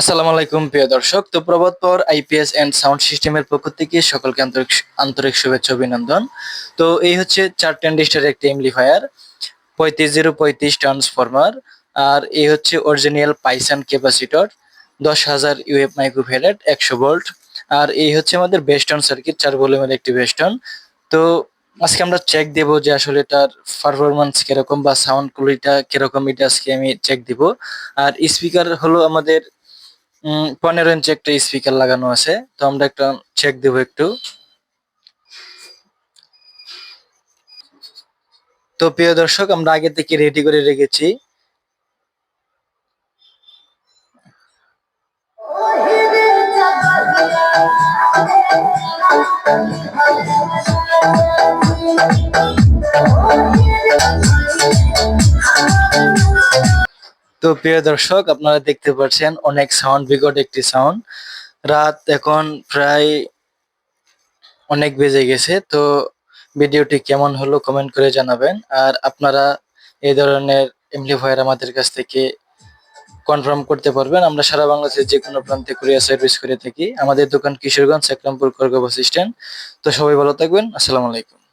আসসালামু আলাইকুম, প্রিয় দর্শক। তো প্রবাদ পর আইপিএস এন্ড সাউন্ড সিস্টেমের পক্ষ থেকে সকলকে আন্তরিক আন্তরিক শুভেচ্ছা অভিনন্দন। তো এই হচ্ছে চার ট্যান্ডিস্টার একটি এমপ্লিফায়ার পঁয়ত্রিশ জিরো পঁয়ত্রিশ ট্রান্সফরমার, আর এই হচ্ছে অরিজিনাল পাইসান ক্যাপাসিটর, দশ হাজার ইউএফ মাইক্রোফেরেট একশো ভোল্ট। আর এই হচ্ছে আমাদের বেস্টন সার্কিট, চার ভলিউমের একটি বেস্টন তো আজকে আমরা চেক দেব যে আসলে তার পারফরমেন্স কীরকম বা সাউন্ড কোয়ালিটিটা কীরকম, এটা আজকে আমি চেক দিব। আর স্পিকার হলো আমাদের পনেরো ইঞ্চি একটা স্পিকার লাগানো আছে। তো আমরা একটা চেক দেবো একটু। তো প্রিয় দর্শক, আমরা আগে থেকে রেডি করে রেখেছি। তো প্রিয় দর্শক, আপনারা দেখতে পাচ্ছেন অনেক সাউন্ড বিকট একটি সাউন্ড রাত এখন প্রায় অনেক বেজে গেছে, তো ভিডিওটি কেমন হলো কমেন্ট করে জানাবেন। আর আপনারা এই ধরনের এমপ্লিফায়ার আমাদের কাছ থেকে কনফার্ম করতে পারবেন। আমরা সারা বাংলাদেশের যে কোনো প্রান্তে কুরিয়ার সার্ভিস করে থাকি। আমাদের দোকান কিশোরগঞ্জ, একরামপুর কর্গ বাস স্ট্যান্ড তো সবাই ভালো থাকবেন। আসসালামু আলাইকুম।